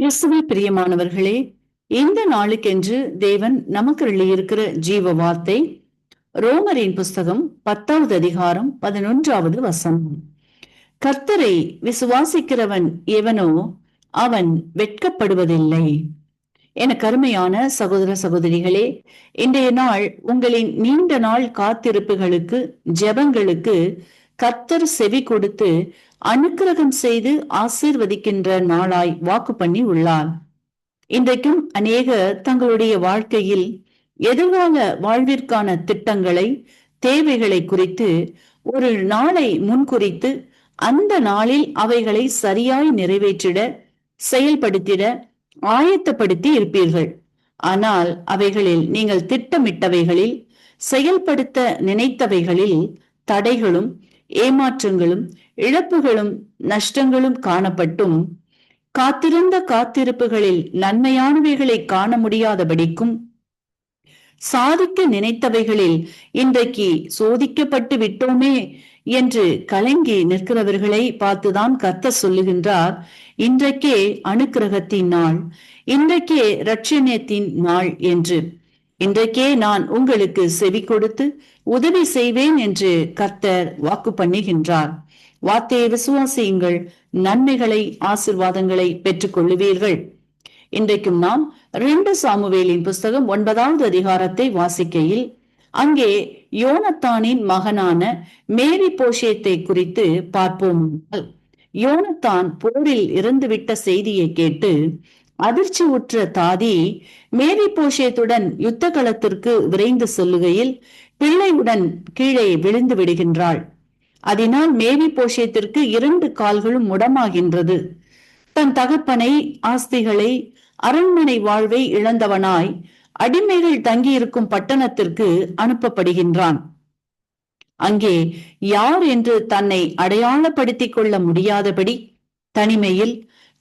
கிறிஸ்துவை பிரியமானவர்களே இந்த நாளுக்கென்று தேவன் நமக்கு எழுதியிருக்கிற ஜீவ வார்த்தை ரோமரின் புஸ்தகம் பத்தாவது அதிகாரம் பதினொன்றாவது வசனம். கர்த்தரை விசுவாசிக்கிறவன் எவனோ அவன் வெட்கப்படுவதில்லை. என கருமையான சகோதர சகோதரிகளே இன்றைய நாள் உங்களின் நீண்ட நாள் காத்திருப்புகளுக்கு ஜெபங்களுக்கு கர்த்தர் செவி கொடுத்து அனுக்கிரகம் செய்து ஆசீர்வதிக்கின்ற நாளாய் வாக்கு பண்ணி உள்ளார். இன்றைக்கும் அநேகர் தங்களுடைய வாழ்க்கையில் எதிர்கால வாழ்விற்கான திட்டங்களை தேவைகளை குறித்து ஒரு நாளை முன்குறித்து அந்த நாளில் அவைகளை சரியாய் நிறைவேற்றிட செயல்படுத்திட ஆயத்தப்படுத்தி இருப்பீர்கள். ஆனால் அவைகளில் நீங்கள் திட்டமிட்டவைகளில் செயல்படுத்த நினைத்தவைகளில் தடைகளும் ஏமாற்றங்களும் இழப்புகளும் நஷ்டங்களும் காணப்பட்டும். காத்திருந்த காத்திருப்புகளில் நன்மையானவைகளை காண முடியாதபடிக்கும் சாதிக்க நினைத்தவைகளில் இன்றைக்கு சோதிக்கப்பட்டு விட்டோமே என்று கலங்கி நிற்கிறவர்களை பார்த்துதான் கத்த சொல்லுகின்றார். இன்றைக்கே அனுக்கிரகத்தின் நாள் இன்றைக்கே ரட்சணியத்தின் நாள் என்று. இன்றைக்கே நான் உங்களுக்கு செவி கொடுத்து உதவி செய்வேன் என்று கர்த்தர் வாக்கு பண்ணுகின்றார். வார்த்தையை விசுவாசியுங்கள் நன்மைகளை ஆசிர்வாதங்களை பெற்றுக் கொள்ளுவீர்கள் இன்றைக்கும் நாம் ரெண்டு சாமுவேலின் புஸ்தகம் ஒன்பதாவது அதிகாரத்தை வாசிக்கையில் அங்கே யோனத்தானின் மகனான மேரி போஷேத்தை குறித்து பார்ப்போம். யோனத்தான் போரில் இறந்துவிட்ட செய்தியை கேட்டு அதிர்ச்சி உற்ற தாதி மேரி போஷேத்துடன் யுத்த களத்திற்கு விரைந்து செல்லுகையில் பிள்ளையுடன் கீழே விழுந்து விடுகின்றாள். அதனால் மேவி போஷேத்திற்கு இரண்டு கால்களும் முடமாகின்றது. தன் தகப்பனை ஆஸ்திகளை அரண்மனை வாழ்வை இழந்தவனாய் அடிமைகள் தங்கியிருக்கும் பட்டணத்திற்கு அனுப்பப்படுகின்றான். அங்கே யார் என்று தன்னை அடையாளப்படுத்திக் கொள்ள முடியாதபடி தனிமையில்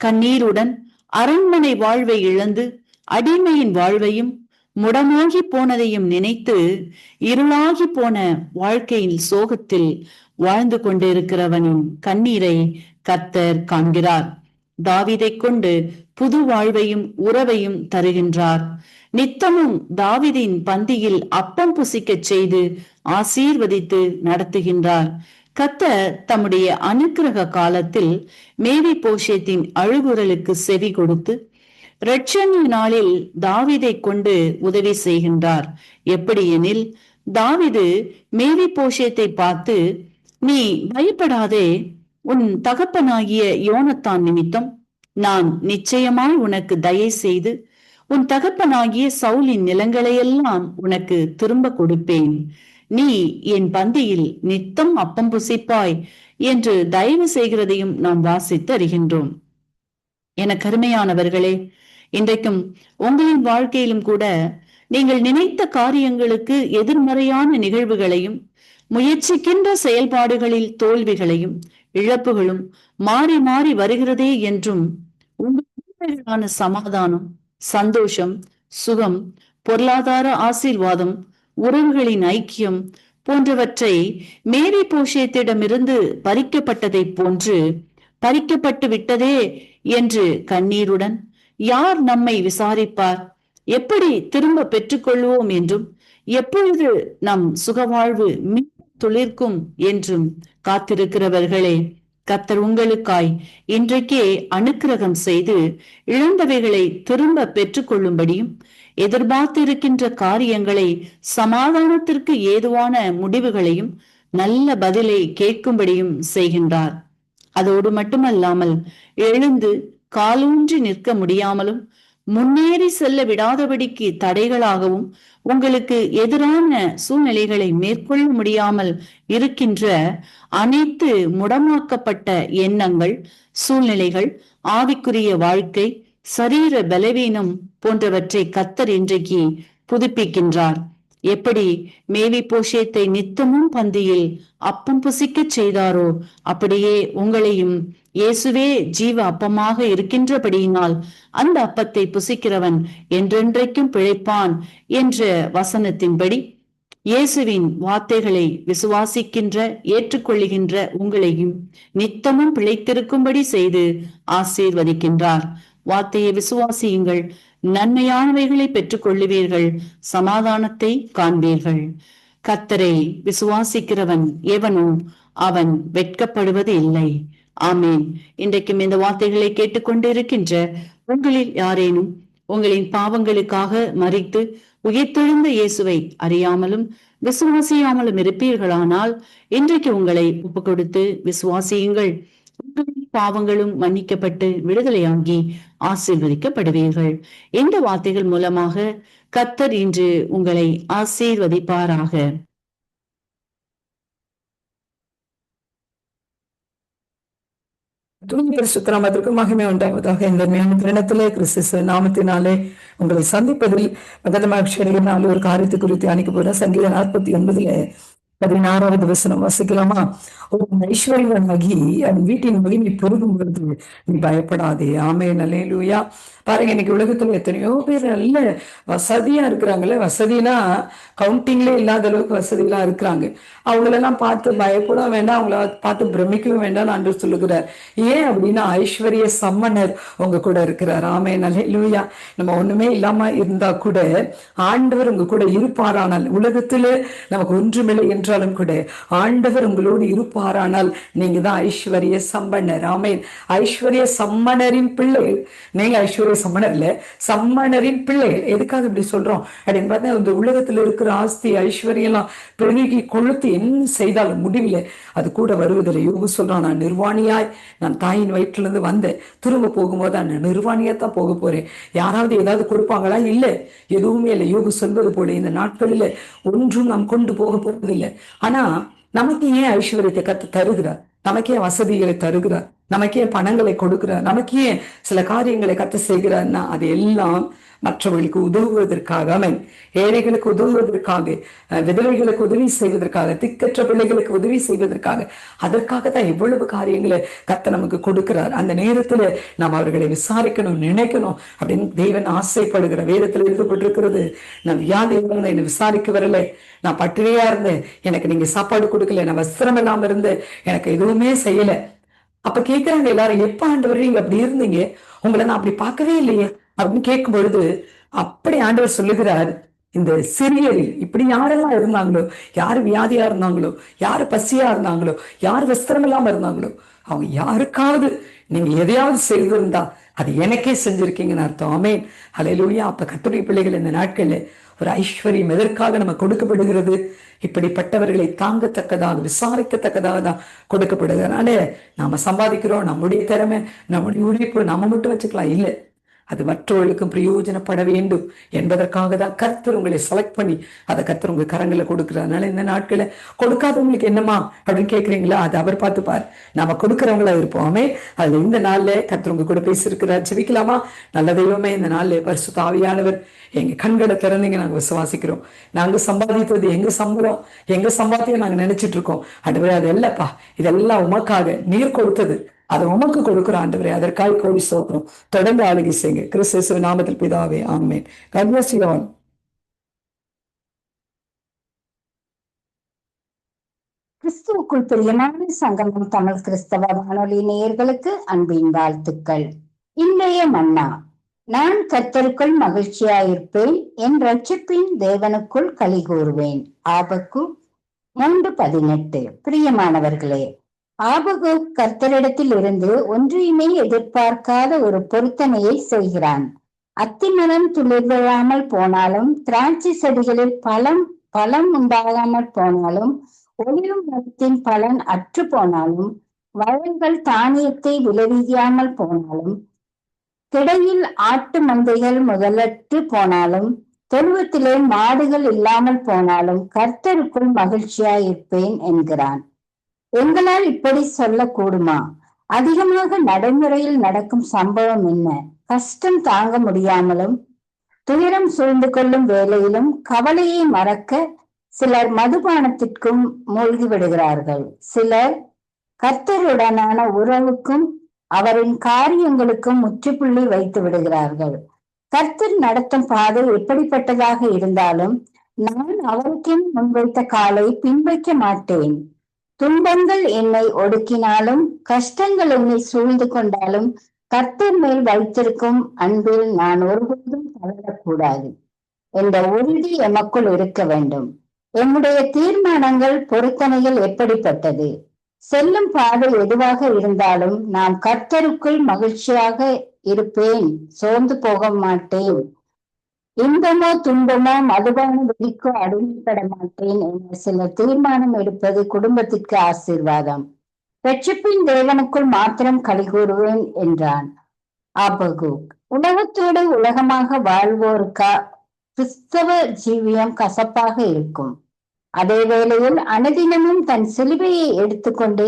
கண்ணீருடன் அரண்மனை வாழ்வை இழந்து அடிமையின் வாழ்வையும் முடமாகி போனதையும் நினைத்து இருளாகி போன வாழ்க்கையின் சோகத்தில் வாழ்ந்து கொண்டிருக்கிறவனின் கண்ணீரை கத்தர் காண்கிறார். தாவிதை கொண்டு புது வாழ்வையும் உறவையும் தருகின்றார். நித்தமும் தாவிதின் பந்தியில் அப்பம் புசிக்கச் செய்து ஆசீர்வதித்து நடத்துகின்றார். கத்தர் தம்முடைய அனுக்கிரக காலத்தில் மேவி போஷேத்தின் அழுகுரலுக்கு செவி கொடுத்து ரட்சணி நாளில் தாவிதை கொண்டு உதவி செய்கின்றார். எப்படி எனில் தாவிது மேவி போஷேத்தை பார்த்து நீ பயப்படாதே உன் தகப்பனாகிய யோனத்தான் நிமித்தம் நான் நிச்சயமாய் உனக்கு தயை செய்து உன் தகப்பனாகிய சவுலின் நிலங்களையெல்லாம் உனக்கு திரும்ப கொடுப்பேன். நீ என் பந்தியில் நித்தம் அப்பம் புசிப்பாய் என்று தயவு செய்கிறதையும் நாம் வாசித்து அறிகின்றோம். என கருமையானவர்களே இன்றைக்கும் உங்களின் வாழ்க்கையிலும் கூட நீங்கள் நினைத்த காரியங்களுக்கு எதிர்மறையான நிகழ்வுகளையும் முயற்சிக்கின்ற செயல்பாடுகளில் தோல்விகளையும் இழப்புகளும் மாறி மாறி வருகிறதே என்றும் உங்களுக்கான சமாதானம் சந்தோஷம் சுகம் பொருளாதார ஆசீர்வாதம் உறவுகளின் ஐக்கியம் போன்றவற்றை மேரி போஷியத்திடமிருந்து பறிக்கப்பட்டதைப் போன்று பறிக்கப்பட்டு விட்டதே என்று கண்ணீருடன் யார் நம்மை விசாரிப்பார்? எப்படி திரும்ப பெற்றுக்கொள்வோம் என்றும் எப்பொழுது நம் சுகவாழ்வு மின் துளிர்க்கும் என்றும் காத்திருக்கிறவர்களே கத்தர் உங்களுக்காய் இன்றைக்கே அனுக்கிரகம் செய்து இழந்தவைகளை திரும்ப பெற்றுக்கொள்ளும்படியும் எதிர்பார்த்திருக்கின்ற காரியங்களை சமாதானத்திற்கு ஏதுவான முடிவுகளையும் நல்ல பதிலை கேட்கும்படியும் செய்கின்றார். அதோடு மட்டுமல்லாமல் எழுந்து காலூன்றி நிற்க முடியாமலும் முன்னேறி செல்ல விடாதபடிக்கு தடைகளாகவும் உங்களுக்கு எதிரான சூழ்நிலைகளை மேற்கொள்ள முடியாமல் இருக்கின்ற அனைத்து முடமாக்கப்பட்ட எண்ணங்கள் சூழ்நிலைகள் ஆவிக்குரிய வாழ்க்கை சரீர பலவீனம் போன்றவற்றை கத்தர் இன்றைக்கு புதுப்பிக்கின்றார். எப்படி? மேவி போஷேத்தை நித்தமும் பந்தியில் அப்பம் புசிக்க செய்தாரோ அப்படியே உங்களையும் இயேசுவே ஜீவ அப்பமாக இருக்கின்றபடியினால் அந்த அப்பத்தை புசிக்கிறவன் என்றென்றைக்கும் பிழைப்பான் என்ற வசனத்தின்படி இயேசுவின் வார்த்தைகளை விசுவாசிக்கின்ற ஏற்றுக்கொள்ளுகின்ற உங்களையும் நித்தமும் பிழைத்திருக்கும்படி செய்து ஆசீர்வதிக்கின்றார். வார்த்தையை விசுவாசியுங்கள். நன்மையானவைகளை பெற்றுக் கொள்ளுவீர்கள் சமாதானத்தை காண்பீர்கள். கத்தரை விசுவாசிக்கிறவன் எவனோ அவன் வெட்கப்படுவது இல்லை. ஆமேன். இன்றைக்கும் இந்த வார்த்தைகளை கேட்டுக்கொண்டு இருக்கின்ற உங்களில் யாரேனும் உங்களின் பாவங்களுக்காக மறித்து உயிர்த்தெழுந்த இயேசுவை அறியாமலும் விசுவாசியாமலும் இருப்பீர்களானால் இன்றைக்கு உங்களை ஒப்பு கொடுத்து விசுவாசியுங்கள். பாவங்களும் மன்னிக்கப்பட்டு விடுதலையாகி ஆசீர்வதிக்கப்படுவீர்கள். இந்த வார்த்தைகள் மூலமாக கத்தர் இன்று உங்களை ஆசீர்வதிப்பாராக. தூய்மை பரிசுத்தராமத்திற்கு மகிமை உண்டாவதாக இந்த மேலும் தினத்திலே கிறிஸ்து நாமத்தினாலே உங்களை சந்திப்பதில் மகத மகிழ்ச்சியடைகினால் ஒரு காரியத்தை குறித்து அணிக்க போற சங்கீத நாற்பத்தி ஒன்பதுல பதினாறாவது வசனம் வசிக்கலாமா? ஒரு ஐஸ்வர்யமாகி அவன் வீட்டின் மகிமை பெருகும் பொழுது நீ பயப்படாதே. ஆமே நலேலூயா பாருங்க இன்னைக்கு உலகத்துல எத்தனையோ பேர் நல்ல வசதியா இருக்கிறாங்கல்ல. வசதினா கவுண்டிங்ல இல்லாத அளவுக்கு வசதியெல்லாம் இருக்கிறாங்க. அவங்களெல்லாம் பார்த்து பயப்பட வேண்டாம் அவங்கள பார்த்து பிரமிக்கவும் வேண்டாம் அன்று சொல்லுகிறார். ஏன் அப்படின்னா ஐஸ்வர்ய சம்மனர் உங்க கூட இருக்கிறார். ஆமே நலேலூயா நம்ம ஒண்ணுமே இல்லாம இருந்தா கூட ஆண்டவர் உங்க கூட இருப்பாரானால் உலகத்துல நமக்கு ஒன்றுமில்லை என்று என்றாலும் கூட ஆண்டவர் உங்களோடு இருப்பாரானால் நீங்க தான் ஐஸ்வர்ய சம்பனர் ஆமேன். ஐஸ்வர்ய சம்மனரின் பிள்ளைகள். நீங்க ஐஸ்வர்ய சம்மனர் இல்ல சம்மனரின் பிள்ளைகள். எதுக்காக இப்படி சொல்றோம்? அப்படின்னு பார்த்தா இந்த உலகத்துல இருக்கிற ஆஸ்தி ஐஸ்வர்யெல்லாம் பெருகி கொளுத்து என்ன செய்தாலும் முடிவில் அது கூட வருவதில்லை. யோகு சொல்றான் நான் நிர்வாணியாய் நான் தாயின் வயிற்றிலிருந்து வந்தேன். திரும்ப போகும்போது நான் நிர்வாணியா தான் போக போறேன். யாராவது ஏதாவது கொடுப்பாங்களா? இல்லை. எதுவுமே இல்லை. யோகு சொல்வது போல இந்த நாட்களில் ஒன்றும் நாம் கொண்டு போக போவதில்லை. ஆனா நமக்கு ஏன் ஐஸ்வர்யத்தை கத்து தருகிறார்? நமக்கே வசதிகளை தருகிறார்? நமக்கே பணங்களை கொடுக்கிறார் நமக்கே சில காரியங்களை கத்து செய்கிறார்னா அது எல்லாம் மற்றவர்களுக்கு உதவுவதற்காக அவன் ஏழைகளுக்கு உதவுவதற்காக விதவைகளுக்கு உதவி செய்வதற்காக திக்கற்ற பிள்ளைகளுக்கு உதவி செய்வதற்காக அதற்காக தான் எவ்வளவு காரியங்களை கத்த நமக்கு கொடுக்கிறார். அந்த நேரத்துல நாம் அவர்களை விசாரிக்கணும் நினைக்கணும் அப்படின்னு தேவன் ஆசைப்படுகிற வேதத்துல எழுதப்பட்டிருக்கிறது. நான் வியாதி இருந்தேன் என்னை விசாரிக்க வரல. நான் பட்டினியா இருந்தேன். எனக்கு நீங்க சாப்பாடு கொடுக்கல. நான் வஸ்திரம் இல்லாம இருந்தேன். எனக்கு எதுவுமே செய்யல. அப்ப கேக்குறாங்க எல்லாரும் எப்ப ஆண்டவர் நீங்க அப்படி இருந்தீங்க? உங்களை நான் அப்படி பார்க்கவே இல்லையே. அப்படின்னு கேட்கும் பொழுது அப்படி ஆண்டவர் சொல்லுகிறார் இந்த சிறியரில் இப்படி யாரெல்லாம் இருந்தாங்களோ யார் வியாதியா இருந்தாங்களோ யார் பசியா இருந்தாங்களோ யார் வஸ்திரம் இல்லாம இருந்தாங்களோ அவங்க யாருக்காவது நீங்க எதையாவது செய்திருந்தா அது எனக்கே செஞ்சிருக்கீங்கன்னு அர்த்தம். ஆமேன். அலையிலூயா அப்ப கத்துடைய பிள்ளைகள் இந்த நாட்கள்ல ஒரு ஐஸ்வர்யம் எதற்காக நம்ம கொடுக்கப்படுகிறது? இப்படிப்பட்டவர்களை தாங்கத்தக்கதாக விசாரிக்கத்தக்கதாக தான் கொடுக்கப்படுது அதனால நாம சம்பாதிக்கிறோம் நம்முடைய திறமை நம்முடைய உழைப்பு நம்ம மட்டும் வச்சுக்கலாம். இல்லை அது மற்றவர்களுக்கும் பிரயோஜனப்பட வேண்டும் என்பதற்காக தான் கர்த்தர் உங்களை செலக்ட் பண்ணி அதை கர்த்தர் உங்க கரங்களை கொடுக்குறதுனால இந்த நாட்கள கொடுக்காதவங்களுக்கு என்னமா அப்படின்னு கேட்குறீங்களா? அது அவர் பார்த்துப்பார். நாம கொடுக்குறவங்களா இருப்போமே. அதுல இந்த நாள்ல கர்த்தர் உங்க கூட பேசியிருக்கிறார். ஜெபிக்கலாமா? நல்ல தெய்வமே இந்த நாள்ல பரிசு தாவியானவர் எங்க கண்களை திறந்தீங்க நாங்க விசுவாசிக்கிறோம். நாங்க சம்பாதித்தது எங்க சம்பளம்? எங்க சம்பாத்தியம் நாங்க நினைச்சிட்டு இருக்கோம். அடுவே அது இல்லப்பா இதெல்லாம் உமக்காக நீர் கொடுத்தது. அதை உமக்கு கொடுக்குற ஆண்டவரே. அதற்காக கோடி சோத்திரம் தொடர்ந்து ஆளுகை செய்யுங்க. கிறிஸ்து நாமத்தில் பிதாவே ஆமேன். God கிறிஸ்துவுக்குள் பிரியமான சங்கமம் தமிழ் கிறிஸ்தவ வானொலி நேயர்களுக்கு அன்பின் வாழ்த்துக்கள். இன்றைய மன்னா நான் கத்தருக்குள் மகிழ்ச்சியாயிருப்பேன் என் ரட்சிப்பின் தேவனுக்குள் களி கூறுவேன். ஆபக்கு மூன்று பதினெட்டு. பிரியமானவர்களே ஆபகு கர்த்தரிடத்தில் இருந்து ஒன்றையுமே எதிர்பார்க்காத ஒரு பொருத்தனையை செய்கிறான். அத்திமரம் துளிர்விழாமல் போனாலும் திராட்சை செடிகளில் பழம் பழம் உண்டாகாமல் போனாலும் ஒளிவு மரத்தின் பலன் அற்று போனாலும் வயல்கள் தானியத்தை விளைவிக்காமல் போனாலும் கிடையில் ஆட்டு மந்தைகள் முதலற்று போனாலும் தொழுவத்திலே மாடுகள் இல்லாமல் போனாலும் கர்த்தருக்குள் மகிழ்ச்சியாயிருப்பேன் என்கிறான். எங்களால் இப்படி சொல்லக்கூடுமா? அதிகமாக நடைமுறையில் நடக்கும் சம்பவம் என்ன? கஷ்டம் தாங்க முடியாமலும் துயரம் சூழ்ந்து கொள்ளும் வேலையிலும் கவலையை மறக்க சிலர் மதுபானத்திற்கும் மூழ்கி விடுகிறார்கள். சிலர் கர்த்தருடனான உறவுக்கும் அவரின் காரியங்களுக்கும் முற்றுப்புள்ளி வைத்து விடுகிறார்கள். கர்த்தர் நடத்தும் பாதை எப்படிப்பட்டதாக இருந்தாலும் நான் அவருக்கென் முன்வைத்த காலை பின்வைக்க மாட்டேன். துன்பங்கள் என்னை ஒடுக்கினாலும் கஷ்டங்கள் என்னை சூழ்ந்து கொண்டாலும் கர்த்தர் மேல் வைத்திருக்கும் அன்பில் நான் ஒருபோதும் தளரக்கூடாது என்ற உறுதி எமக்குள் இருக்க வேண்டும். எம்முடைய தீர்மானங்கள் பொருத்தனையில் எப்படிப்பட்டது? செல்லும் பாதை எதுவாக இருந்தாலும் நாம் கர்த்தருக்குள் மகிழ்ச்சியாக இருப்பேன் சோர்ந்து போக மாட்டேன். இன்பமோ துன்பமோ மதுபான வெடிக்கோ அடிமைப்பட மாட்டேன் என சில தீர்மானம் எடுப்பது குடும்பத்திற்கு ஆசீர்வாதம். ரட்சிப்பின் தேவனுக்குள் மாத்திரம் கலிகூறுவேன் என்றான். ஆபகுக் உலகத்தோடு உலகமாக வாழ்வோருக்கா கிறிஸ்தவ ஜீவியம் கசப்பாக இருக்கும். அதே வேளையில் அனுதினமும் தன் சிலுவையை எடுத்துக்கொண்டு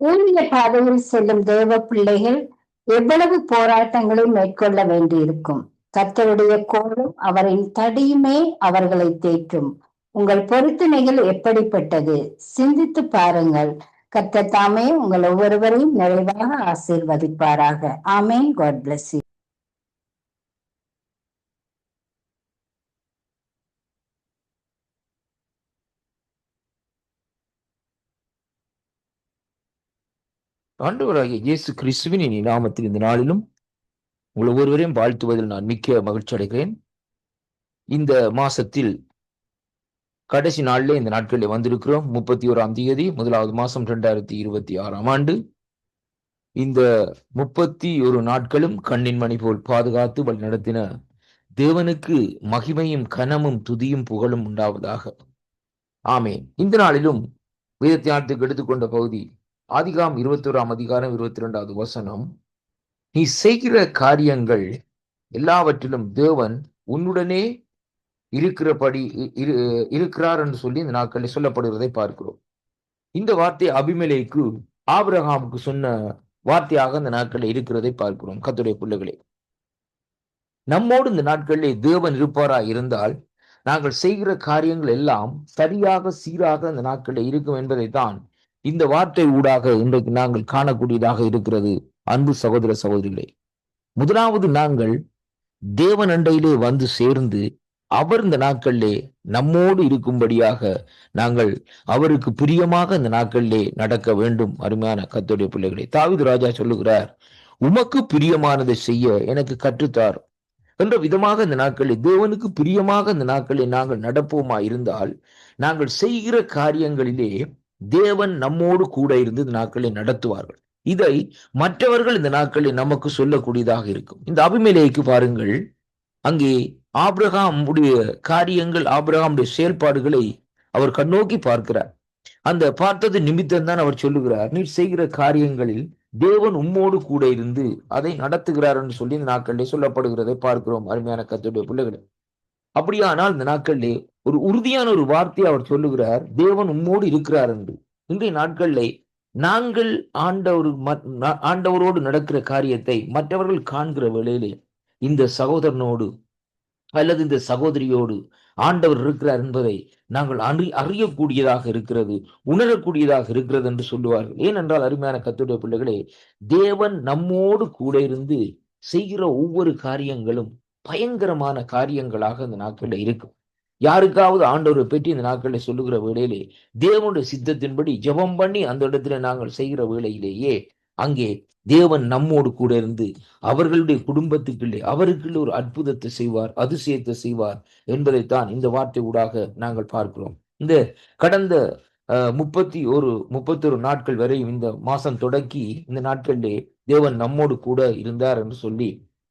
ஊழிய பாதையில் செல்லும் தேவ பிள்ளைகள் எவ்வளவு போராட்டங்களை மேற்கொள்ள வேண்டியிருக்கும். கத்தருடைய கோலும் அவரின் தடியுமே அவர்களை தேற்றும். உங்கள் பொருத்தனைகள் எப்படிப்பட்டது? சிந்தித்து பாருங்கள். கத்த தாமே உங்கள் ஒவ்வொருவரையும் நிறைவாக ஆசீர்வதிப்பாராக. ஆமேன். காட் பிளஸ் யூ ஆண்டவராகிய இயேசு கிறிஸ்துவின் நாமத்தில் இந்த நாளிலும் உங்கள் ஒருவரையும் வாழ்த்துவதில் நான் மிக்க மகிழ்ச்சி அடைகிறேன். இந்த மாசத்தில் கடைசி நாளிலே இந்த நாட்களில் வந்திருக்கிறோம். முப்பத்தி ஓராம் தேதி முதலாவது மாசம் ரெண்டாயிரத்தி இருபத்தி ஆறாம் ஆண்டு. இந்த முப்பத்தி ஒரு நாட்களும் கண்ணின் மணி போல் பாதுகாத்து வழி நடத்தின தேவனுக்கு மகிமையும் கனமும் துதியும் புகழும் உண்டாவதாக. ஆமே இந்த நாளிலும் வேதத்தியானத்துக்கு எடுத்துக்கொண்ட பகுதி ஆதிகாம் இருபத்தோராம் அதிகாரம் இருபத்தி ரெண்டாவது வசனம். நீ செய்கிற காரியங்கள் எல்லாவற்றிலும் தேவன் உன்னுடனே இருக்கிறபடி இருக்கிறார் என்று சொல்லி இந்த நாட்களில் சொல்லப்படுகிறதை பார்க்கிறோம். இந்த வார்த்தை அபிமலைக்கு ஆபிரகாமுக்கு சொன்ன வார்த்தையாக இந்த நாட்களில் இருக்கிறதை பார்க்கிறோம். கத்துடைய பிள்ளைகளே நம்மோடு இந்த நாட்களிலே தேவன் இருப்பாரா இருந்தால் நாங்கள் செய்கிற காரியங்கள் எல்லாம் சரியாக சீராக இந்த நாட்களில் இருக்கும் என்பதைத்தான் இந்த வார்த்தை ஊடாக இன்றைக்கு நாங்கள் காணக்கூடியதாக இருக்கிறது. அன்பு சகோதர சகோதரிகளே முதலாவது நாங்கள் தேவன் அண்டையிலே வந்து சேர்ந்து அவர் இந்த நாட்களிலே நம்மோடு இருக்கும்படியாக நாங்கள் அவருக்கு பிரியமாக இந்த நாட்களிலே நடக்க வேண்டும். அருமையான கத்தோடைய பிள்ளைகளை தாவீது ராஜா சொல்லுகிறார் உமக்கு பிரியமானதை செய்ய எனக்கு கற்றுத்தார் என்ற விதமாக இந்த நாட்களில் தேவனுக்கு பிரியமாக இந்த நாட்களில் நாங்கள் நடப்போமா இருந்தால் நாங்கள் செய்கிற காரியங்களிலே தேவன் நம்மோடு கூட இருந்து இந்த நாட்களை நடத்துவார்கள். இதை மற்றவர்கள் இந்த நாட்களில் நமக்கு சொல்லக்கூடியதாக இருக்கும். இந்த அபிமேலைக்கு பாருங்கள். அங்கே ஆபிரகாமுடைய காரியங்கள் ஆபிரகாமுடைய செயல்பாடுகளை அவர் கண்ணோக்கி பார்க்கிறார். அந்த பார்த்தது நிமித்தம் தான் அவர் சொல்லுகிறார் நீர் செய்கிற காரியங்களில் தேவன் உம்மோடு கூட இருந்து அதை நடத்துகிறார் என்று சொல்லி இந்த நாட்களிலே சொல்லப்படுகிறதை பார்க்கிறோம் அருமையான கத்துடைய பிள்ளைகளை. அப்படியானால் இந்த நாட்களிலே ஒரு உறுதியான ஒரு வார்த்தையை அவர் சொல்லுகிறார் தேவன் உம்மோடு இருக்கிறார் என்று. இன்றைய நாட்களிலே நாங்கள் ஆண்டவர் ஆண்டவரோடு நடக்கிற காரியத்தை மற்றவர்கள் காண்கிற வேளையிலே இந்த சகோதரனோடு அல்லது இந்த சகோதரியோடு ஆண்டவர் இருக்கிறார் என்பதை நாங்கள் அறி அறியக்கூடியதாக இருக்கிறது உணரக்கூடியதாக இருக்கிறது என்று சொல்லுவார்கள். ஏனென்றால் அருமையான கத்துடைய பிள்ளைகளே தேவன் நம்மோடு கூட இருந்து செய்கிற ஒவ்வொரு காரியங்களும் பயங்கரமான காரியங்களாக அந்த நாட்களில் இருக்கும். யாருக்காவது ஆண்டவரை பற்றி இந்த நாட்களில் சொல்லுகிற வேளையிலே தேவனுடைய சித்தத்தின்படி ஜெபம் பண்ணி அந்த இடத்துல நாங்கள் செய்கிற வேளையிலேயே அங்கே தேவன் நம்மோடு கூட இருந்து அவர்களுடைய குடும்பத்துக்குள்ளே அவருக்குள்ளே ஒரு அற்புதத்தை செய்வார் அதிசயத்தை செய்வார் என்பதைத்தான் இந்த வார்த்தை ஊடாக நாங்கள் பார்க்கிறோம். இந்த கடந்த அஹ், முப்பத்தி ஒரு முப்பத்தொரு நாட்கள் வரையும் இந்த மாசம் தொடக்கி இந்த நாட்களிலே தேவன் நம்மோடு கூட இருந்தார் என்று சொல்லி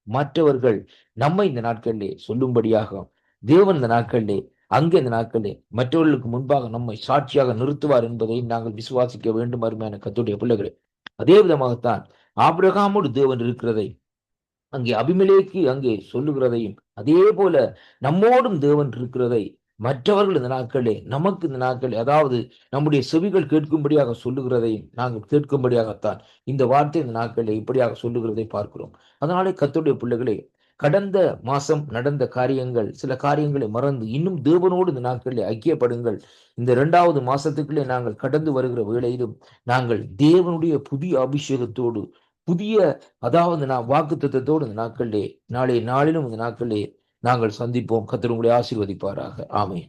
மற்றவர்கள் நம்மை இந்த நாட்களிலே சொல்லும்படியாக தேவன் இந்த நாட்களிலே அங்கே இந்த நாட்களிலே மற்றவர்களுக்கு முன்பாக நம்மை சாட்சியாக நிறுத்துவார் என்பதை நாங்கள் விசுவாசிக்க வேண்டும் அருமையான கத்துடைய பிள்ளைகளே. அதே விதமாகத்தான் ஆபிரகாமோடு தேவன் இருக்கிறதை அங்கே அபிமலேக்கு அங்கே சொல்லுகிறதையும் அதே போல நம்மோடும் தேவன் இருக்கிறதை மற்றவர்கள் இந்த நாட்களே நமக்கு இந்த நாட்கள் அதாவது நம்முடைய செவிகள் கேட்கும்படியாக சொல்லுகிறதையும் நாங்கள் கேட்கும்படியாகத்தான் இந்த வார்த்தை இந்த நாட்களே இப்படியாக சொல்லுகிறதை பார்க்கிறோம். அதனாலே கத்துடைய பிள்ளைகளே கடந்த மாசம் நடந்த காரியங்கள் சில காரியங்களை மறந்து இன்னும் தேவனோடு இந்த நாட்களில் ஐக்கியப்படுங்கள். இந்த இரண்டாவது மாசத்துக்குள்ளே நாங்கள் கடந்து வருகிற வேளையிலும் நாங்கள் தேவனுடைய புதிய அபிஷேகத்தோடு புதிய அதாவது நான் வாக்கு தத்துவத்தோடு இந்த நாட்களிலே நாளைய நாளிலும் இந்த நாட்களிலே நாங்கள் சந்திப்போம். கர்த்தர் உங்களை ஆசீர்வதிப்பாராக. ஆமென்.